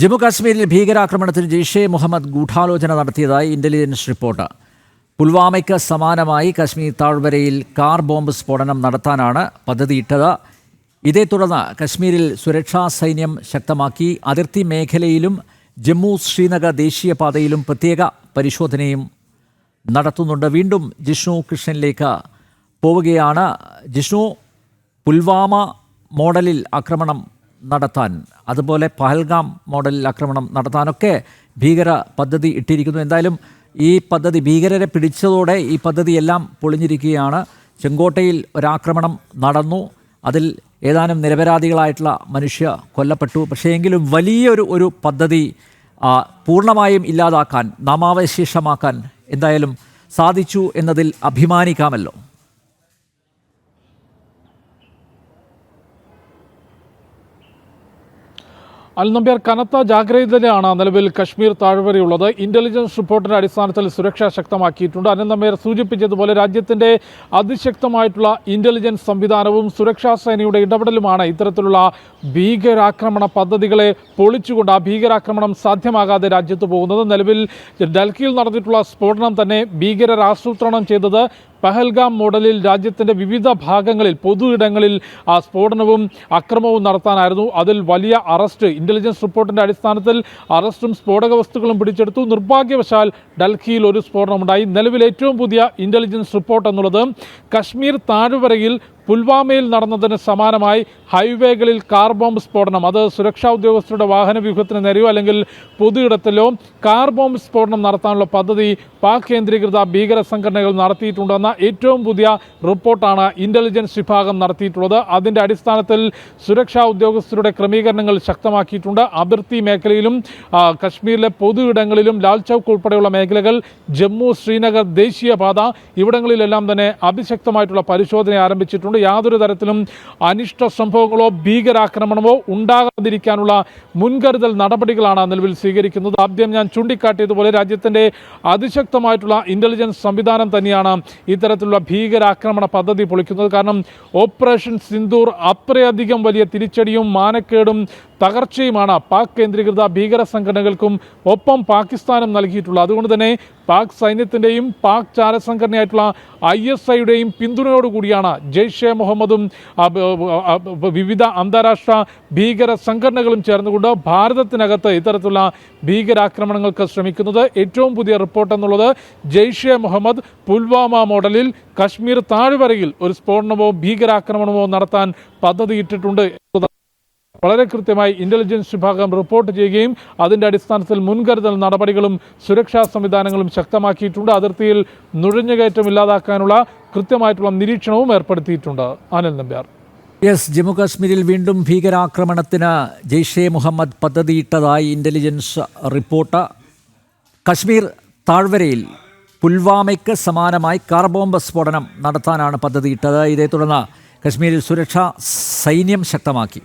ജമ്മു കാശ്മീരിൽ ഭീകരാക്രമണത്തിന് ജെയ്ഷെ മുഹമ്മദ് ഗൂഢാലോചന നടത്തിയതായി ഇന്റലിജൻസ് റിപ്പോർട്ട്. പുൽവാമയ്ക്ക് സമാനമായി കശ്മീർ താഴ്വരയിൽ കാർ ബോംബ് സ്ഫോടനം നടത്താനാണ് പദ്ധതിയിട്ടത്. ഇതേ തുടർന്ന് കശ്മീരിൽ സുരക്ഷാ സൈന്യം ശക്തമാക്കി. അതിർത്തി മേഖലയിലും ജമ്മു ശ്രീനഗർ ദേശീയപാതയിലും പ്രത്യേക പരിശോധനയും നടത്തുന്നുണ്ട്. വീണ്ടും ജിഷ്ണു കൃഷ്ണനിലേക്ക് പോവുകയാണ്. ജിഷ്ണു പുൽവാമ മോഡലിൽ ആക്രമണം നടത്താൻ. അതുപോലെ പഹൽഗാം മോഡലിൽ ആക്രമണം നടത്താനൊക്കെ ഭീകര പദ്ധതി ഇട്ടിരിക്കുന്നു. എന്തായാലും ഈ പദ്ധതി ഭീകരരെ പിടിച്ചതോടെ ഈ പദ്ധതിയെല്ലാം പൊളിഞ്ഞിരിക്കുകയാണ്. ചെങ്കോട്ടയിൽ ഒരാക്രമണം നടന്നു. അതിൽ ഏതാനും നിരപരാധികളായിട്ടുള്ള മനുഷ്യ കൊല്ലപ്പെട്ടു. പക്ഷേ എങ്കിലും വലിയൊരു ഒരു പദ്ധതി പൂർണമായും ഇല്ലാതാക്കാൻ നാമാവശേഷമാക്കാൻ എന്തായാലും സാധിച്ചു എന്നതിൽ അഭിമാനിക്കാമല്ലോ. അൽനമ്പ്യാർ കനത്ത ജാഗ്രതയിലാണ് നിലവിൽ കശ്മീർ താഴ്വരയുള്ളത്. ഇന്റലിജൻസ് റിപ്പോർട്ടിന്റെ അടിസ്ഥാനത്തിൽ സുരക്ഷ ശക്തമാക്കിയിട്ടുണ്ട്. അനന്തമേർ സൂചിപ്പിച്ചതുപോലെ രാജ്യത്തിന്റെ അതിശക്തമായിട്ടുള്ള ഇന്റലിജൻസ് സംവിധാനവും സുരക്ഷാ സേനയുടെ ഇടപെടലുമാണ് ഇത്തരത്തിലുള്ള ഭീകരാക്രമണ പദ്ധതികളെ പൊളിച്ചുകൊണ്ട് ആ ഭീകരാക്രമണം സാധ്യമാകാതെ രാജ്യത്ത് പോകുന്നത്. നിലവിൽ ഡൽഹിയിൽ നടന്നിട്ടുള്ള സ്ഫോടനം തന്നെ ഭീകരർ ആസൂത്രണം ചെയ്തത് പഹൽഗാം മോഡലിൽ രാജ്യത്തിന്റെ വിവിധ ഭാഗങ്ങളിൽ പൊതു ഇടങ്ങളിൽ സ്ഫോടനവും അക്രമവും നടത്താനായിരുന്നു. അതിൽ വലിയ അറസ്റ്റ് ഇന്റലിജൻസ് റിപ്പോർട്ടിന്റെ അടിസ്ഥാനത്തിൽ അറസ്റ്റും സ്ഫോടക വസ്തുക്കളും പിടിച്ചെടുത്തു. നിർഭാഗ്യവശാൽ ഡൽഹിയിൽ ഒരു സ്ഫോടനമുണ്ടായി. നിലവിൽ ഏറ്റവും പുതിയ ഇന്റലിജൻസ് റിപ്പോർട്ട് എന്നുള്ളത് കശ്മീർ താഴ്വരയിൽ പുൽവാമയിൽ നടന്നതിന് സമാനമായി ഹൈവേകളിൽ കാർ ബോംബ് സ്ഫോടനം. അത് സുരക്ഷാ ഉദ്യോഗസ്ഥരുടെ വാഹന വ്യൂഹത്തിന് നേരെയോ അല്ലെങ്കിൽ പൊതുയിടത്തിലോ കാർ ബോംബ് സ്ഫോടനം നടത്താനുള്ള പദ്ധതി പാക് കേന്ദ്രീകൃത ഭീകര സംഘടനകൾ നടത്തിയിട്ടുണ്ടെന്ന ഏറ്റവും പുതിയ റിപ്പോർട്ടാണ് ഇന്റലിജൻസ് വിഭാഗം നടത്തിയിട്ടുള്ളത്. അതിന്റെ അടിസ്ഥാനത്തിൽ സുരക്ഷാ ഉദ്യോഗസ്ഥരുടെ ക്രമീകരണങ്ങൾ ശക്തമാക്കിയിട്ടുണ്ട്. അതിർത്തി മേഖലയിലും കശ്മീരിലെ പൊതുയിടങ്ങളിലും ലാൽ ചൌക്ക് ഉൾപ്പെടെയുള്ള മേഖലകൾ ജമ്മു ശ്രീനഗർ ദേശീയപാത ഇവിടങ്ങളിലെല്ലാം തന്നെ അതിശക്തമായിട്ടുള്ള പരിശോധന ആരംഭിച്ചിട്ടുണ്ട്. യാതൊരു തരത്തിലും അനിഷ്ട സംഭവങ്ങളോ ഭീകരാക്രമണമോ ഉണ്ടാകാതിരിക്കാനുള്ള മുൻകരുതൽ നടപടികളാണ് നിലവിൽ സ്വീകരിക്കുന്നത്. ആദ്യം ഞാൻ ചൂണ്ടിക്കാട്ടിയതുപോലെ രാജ്യത്തിന്റെ അതിശക്തമായിട്ടുള്ള ഇന്റലിജൻസ് സംവിധാനം തന്നെയാണ് ഇത്തരത്തിലുള്ള ഭീകരാക്രമണ പദ്ധതി പൊളിക്കുന്നത്. കാരണം ഓപ്പറേഷൻ സിന്ദൂർ അത്രയധികം വലിയ തിരിച്ചടിയും മാനക്കേടും തകർച്ചയുമാണ് പാക് കേന്ദ്രീകൃത ഭീകര സംഘടനകൾക്കും ഒപ്പം പാകിസ്ഥാനും നൽകിയിട്ടുള്ളത്. അതുകൊണ്ട് തന്നെ പാക് സൈന്യത്തിന്റെയും പാക് ചാരസംഘടനയായിട്ടുള്ള ഐ എസ് ഐയുടെയും പിന്തുണയോടുകൂടിയാണ് ജെയ്ഷെ മുഹമ്മദും വിവിധ അന്താരാഷ്ട്ര ഭീകര സംഘടനകളും ചേർന്നുകൊണ്ട് ഭാരതത്തിനകത്ത് ഇത്തരത്തിലുള്ള ഭീകരാക്രമണങ്ങൾക്ക് ശ്രമിക്കുന്നത്. ഏറ്റവും പുതിയ റിപ്പോർട്ട് എന്നുള്ളത് ജെയ്ഷെ മുഹമ്മദ് പുൽവാമ മോഡലിൽ കശ്മീർ താഴ്വരയിൽ ഒരു സ്ഫോടനമോ ഭീകരാക്രമണമോ നടത്താൻ പദ്ധതിയിട്ടിട്ടുണ്ട്. വളരെ കൃത്യമായി ഇന്റലിജൻസ് വിഭാഗം റിപ്പോർട്ട് ചെയ്യുകയും അതിന്റെ അടിസ്ഥാനത്തിൽ മുൻകരുതൽ നടപടികളും സുരക്ഷാ സംവിധാനങ്ങളും ശക്തമാക്കിയിട്ടുണ്ട്. അതിർത്തിയിൽ നുഴഞ്ഞുകയറ്റം ഇല്ലാതാക്കാനുള്ള കൃത്യമായിട്ടുള്ള നിരീക്ഷണവും ഏർപ്പെടുത്തിയിട്ടുണ്ട്. ആനന്ദ് നമ്പ്യാർ. യെസ് ജമ്മു കാശ്മീരിൽ വീണ്ടും ഭീകരാക്രമണത്തിന് ജെയ്ഷെ മുഹമ്മദ് പദ്ധതിയിട്ടതായി ഇന്റലിജൻസ് റിപ്പോർട്ട് കശ്മീർ താഴ്വരയിൽ പുൽവാമയ്ക്ക് സമാനമായി കാർ ബോംബ് സ്ഫോടനം നടത്താനാണ് പദ്ധതിയിട്ടത്. ഇതേ തുടർന്ന് കശ്മീരിൽ സുരക്ഷാ സൈന്യം ശക്തമാക്കി.